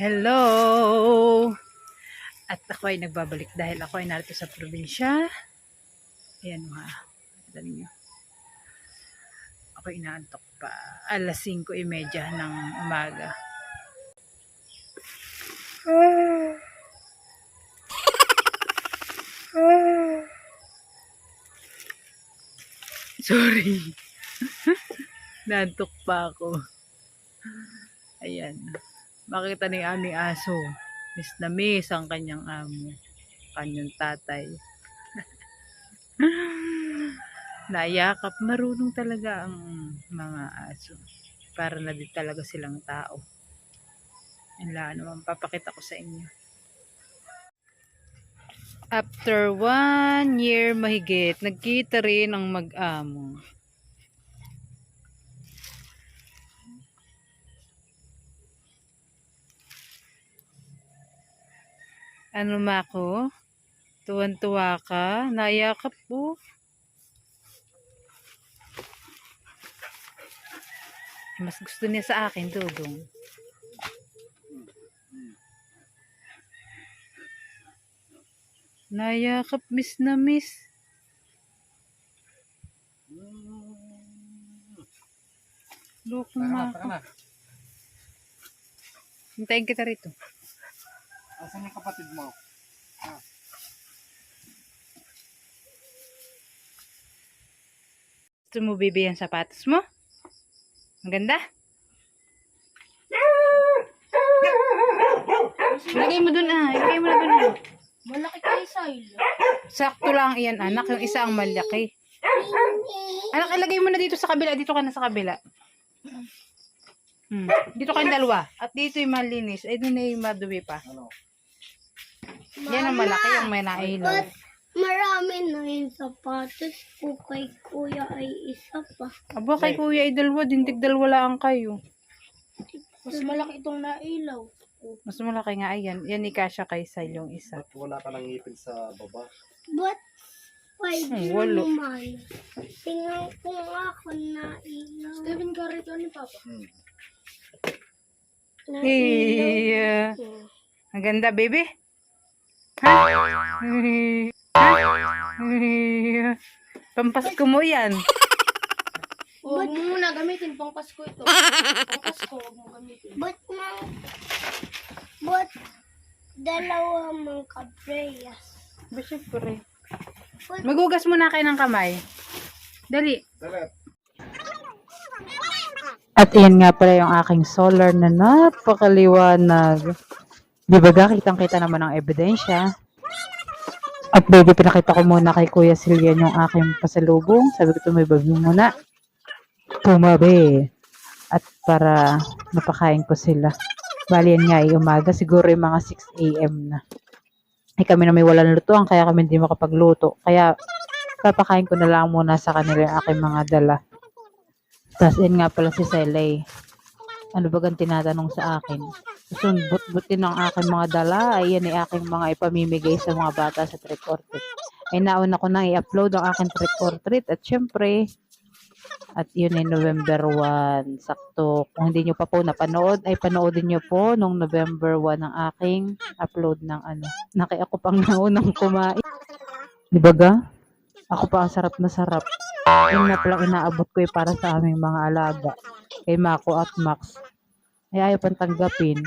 Hello! At ako ay nagbabalik dahil ako ay narito sa probinsya. Ayan mga, kita ninyo. Ako inaantok pa. Alas 5.30 ng umaga. Sorry. Naantok pa ako. Ayan. Makita ni aming aso. Miss na miss ang kanyang amo. Kanyang tatay. Nayakap. Marunong talaga ang mga aso. Para na din talaga silang tao. Lang naman papakita ko sa inyo. After one year mahigit, nagkita rin ang mag-amo. Ano mako? Tuwan-tuwa ka? Nayakap po? Mas gusto niya sa akin, Dudong. Nayakap, miss na miss. Loko na, ako. Hintayin kita rito. Asan yung kapatid mo? Gusto mo baby ang sapatos mo? Ang ganda? Ilagay mo dun ah. Ilagay mo na dun ah. Malaki kayo sa'yo. Sakto lang iyan anak. Yung isa ang malaki. Anak, ilagay mo na dito sa kabila. Dito ka na sa kabila. Hmm. Dito kayong dalawa. At dito yung malinis. Ay, doon na yung maduwi pa. Ano? Yan ang malaki yung may nailaw. Marami na yung sapatos ko kay kuya ay isa pa. Aba, kay kuya ay dalawa. Dintig dalawa lang kayo. Mas malaki itong nailaw. Mas malaki nga. Ayan. Yan ni Kasha kay Sile yung isa. Ba't wala ka ng ngipin sa baba? But, pwede Ay, walo. naman. Tingnan ko nga kung nailaw. Steven Garrett, ano ni Papa? Hmm. Nailaw. Iya. ko. Ang ganda, baby. Pampasko mo yan. Huwag mo muna gamitin pang Pasko ito. pang Pasko, huwag mo gamitin. But, ma, but, dalawa mong kapreyas. Ba, syempre. Magugas muna kayo ng kamay. Dali. At iyan nga pala yung aking solar na napakaliwanag. Di ba ga, kitang-kita naman ang ebidensya. At baby, pinakita ko muna kay Kuya Silian yung aking pasalubong. Sabi ko, tumibag muna. Tumabi. At para mapakain ko sila. Bali yan nga ay umaga. Siguro yung mga 6 a.m. na. Ay kami na may walang lutuan, kaya kami hindi makapagluto. Kaya papakain ko na lang muna sa kanila yung aking mga dala. Tapos yun nga pala si Selay. Ano ba ang tinatanong sa akin? Gusto but-butin ng aking mga dala. Ay yan ay aking mga ipamimigay sa mga bata sa trick or treat. Ay nauna ko nang i-upload ang aking trick or treat. At syempre, at yun ay November 1. Sakto. Kung hindi nyo pa po napanood, ay panoodin nyo po nung November 1 ang aking upload ng ano. Naki ako pang naunang kumain. Di ba ga? Ako pa sarap na sarap. Yun na palang inaabot ko eh para sa aming mga alaga. Kay Mako at Max. Ay ayaw pang tanggapin.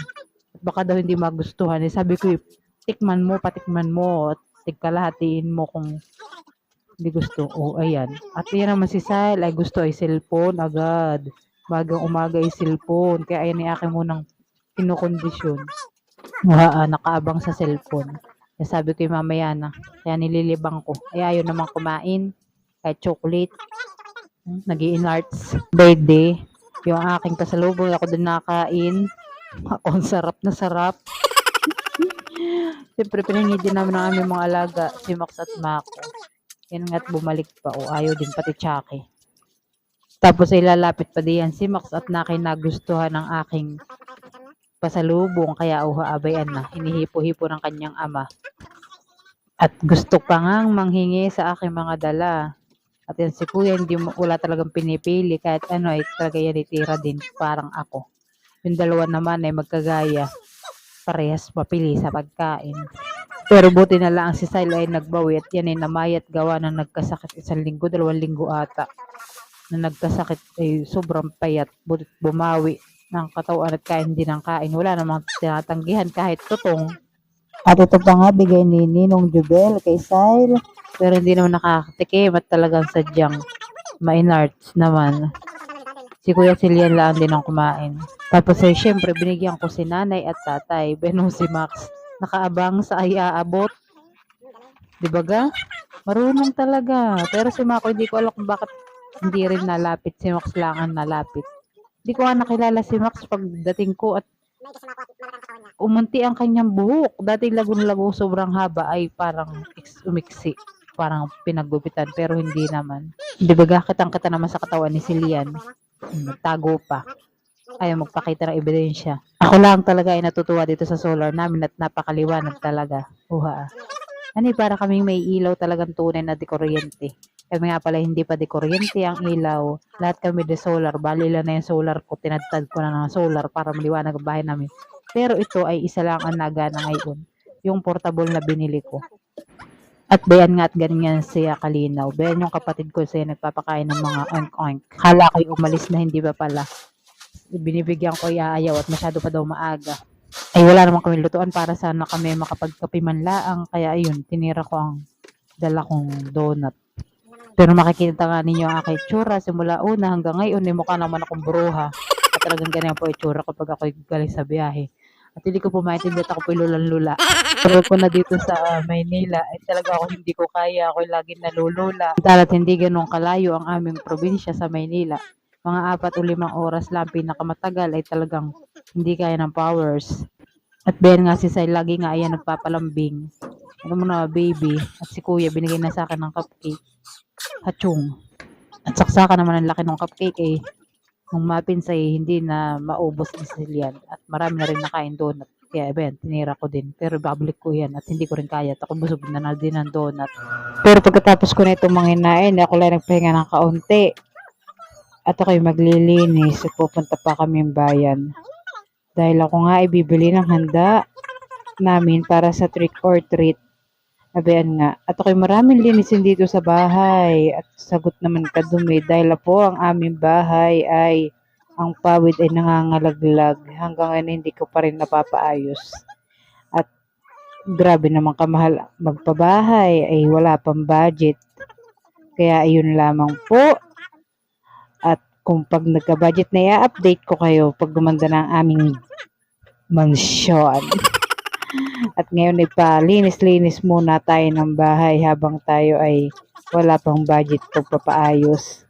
At baka daw hindi magustuhan. Eh, sabi ko, tikman mo, patikman mo. At tigkalahatiin mo kung hindi gusto. Oh, ayan. At yan naman si Sile ay gusto ay cellphone agad. Bagang umaga ay cellphone. Kaya ayan ay aking munang kinukondisyon. Mga nakaabang sa cellphone. Kaya sabi ko yung mamaya na. Kaya nililibang ko. Ay ayaw naman kumain. Kahit chocolate. nag arts Birthday. Yung aking pasalubong. Ako din nakain. Ako ang sarap na sarap. Siyempre, pinahingi din namin ng aming mga alaga. Si Max at Mako. Yan nga't bumalik pa. O ayaw din pati Chucky. Tapos ay lalapit pa diyan si Max at nakay nagustuhan ng aking pasalubong. Kaya uha abayan na. Hinihipo-hipo ng kanyang ama. At gusto pa ngang manghingi sa aking mga dala. At yan si kuya, hindi mo, wala talagang pinipili. Kahit ano ay talaga yan itira din. Parang ako. Yung dalawa naman ay magkagaya. parehas mapili sa pagkain. Pero buti na lang si Silo ay nagbawi at yan ay namayat gawa na nagkasakit isang linggo, dalawang linggo ata. Na nagkasakit ay sobrang payat, bumawi ng katawan at kain din ng kain. Wala namang tinatanggihan kahit tutong. At ito pa nga, bigay ni Ninong Jubel kay Sile. Pero hindi naman nakakatikim at talagang sadyang mainarts naman. Si Kuya Silian lang din ang kumain. Tapos ay syempre binigyan ko si nanay at tatay. Benong si Max nakaabang sa ay aabot. Di ba ga? Marunong talaga. Pero si Mako hindi ko alam kung bakit hindi rin nalapit. Si Max lang ang nalapit. Hindi ko nga nakilala si Max pagdating ko at umunti ang kanyang buhok. Dati lagun-lago sobrang haba ay parang umiksi. Parang pinagupitan pero hindi naman. Di ba? Kitang-kita naman sa katawan ni Silian. Nagtago pa. Ayaw magpakita ng ebidensya. Ako lang talaga ay natutuwa dito sa solar namin at napakaliwanag talaga. Uha. Ano eh, para kaming may ilaw talagang tunay na dekuryente. Kami nga pala hindi pa dekuryente ang ilaw. Lahat kami de solar. Bali lang na yung solar ko. Tinadtad ko na ng solar para maliwanag ang bahay namin. Pero ito ay isa lang ang nagana ngayon. Yung portable na binili ko. At bayan nga at ganyan siya kalinaw. Bayan yung kapatid ko siya nagpapakain ng mga oink-oink. Kala ko'y umalis na hindi ba pala. Binibigyan ko iaayaw at masyado pa daw maaga. Ay wala naman kami lutuan para sana kami makapagkape man laang. Kaya ayun, tinira ko ang dala kong donut. Pero makikita nga ninyo ang aking tsura simula una hanggang ngayon, ay mukha naman akong bruha. At talagang ganyan po itsura kapag ako'y galing sa biyahe. At hindi ko po maintindihan ako po lulan-lula. Pero ko na dito sa ah, Maynila, ay talaga ako hindi ko kaya. Ako'y laging nalulula. Dahil hindi ganun kalayo ang aming probinsya sa Maynila. Mga apat o limang oras lang pinakamatagal ay talagang hindi kaya ng powers. At Ben nga si Sai, lagi nga ayan nagpapalambing. Ano mo na, baby. At si kuya, binigay na sa akin ng cupcake. Hachong. At saksakan naman ang laki ng cupcake eh. Nung mapinsay, hindi na maubos ni Cecilian. At marami na rin nakain donut. Kaya ben, tinira ko din. Pero babalik ko yan at hindi ko rin kaya. At ako busog na na din ng donut. Pero pagkatapos ko na itong manginain, ako lang nagpahinga ng kaunti. At ako'y maglilinis pupunta pa kami bayan. Dahil ako nga ay bibili ng handa namin para sa trick or treat. Abayan nga. At ako'y maraming linisin dito sa bahay. At sagot naman kadumi dahil po ang aming bahay ay ang pawid ay nangangalaglag. Hanggang ngayon hindi ko pa rin napapaayos. At grabe naman kamahal magpabahay ay wala pang budget. Kaya ayun lamang po. Kung pag nagka-budget na i-update ko kayo pag gumanda na ang aming mansyon. At ngayon ay palinis-linis muna tayo ng bahay habang tayo ay wala pang budget pag papaayos.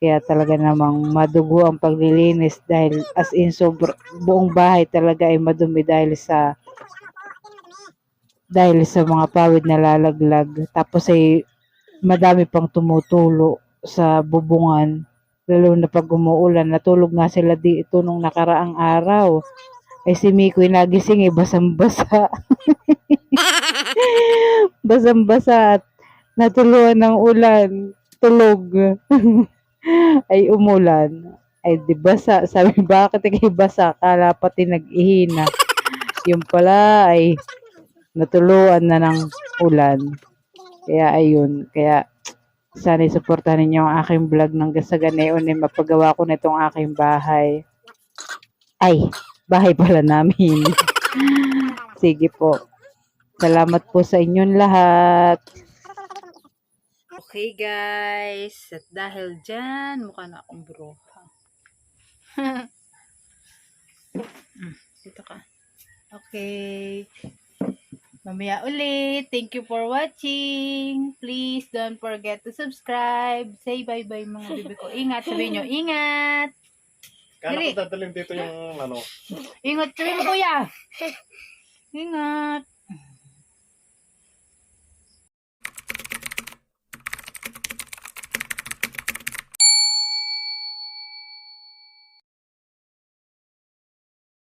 Kaya talaga namang madugo ang paglilinis dahil as in sobr buong bahay talaga ay madumi dahil sa dahil sa mga pawid na lalaglag. Tapos ay madami pang tumutulo sa bubungan. Lalo na pag umuulan, natulog nga sila dito nung nakaraang araw. Ay si Miko'y nagising eh, basang-basa. basang-basa at natuluan ng ulan. Tulog. ay umulan. Ay di basa. Sabi, bakit ikay basa? Kala pati nag-ihina. Yung pala ay natuluan na ng ulan. Kaya ayun. Kaya sana suportahan ninyo ang aking vlog ng Gasaganeon eh mapagawa ko na itong aking bahay. Ay, bahay pala namin. Sige po. Salamat po sa inyong lahat. Okay guys, at dahil dyan, mukha na akong bruha. Mm, Dito ka. Okay. Mamaya ulit. Thank you for watching. Please don't forget to subscribe. Say bye-bye mga bibi ko. Ingat. Sabihin nyo, ingat. Kala ko dadalhin dito yung ano. Ingat. Sabihin mo kuya. Ingat.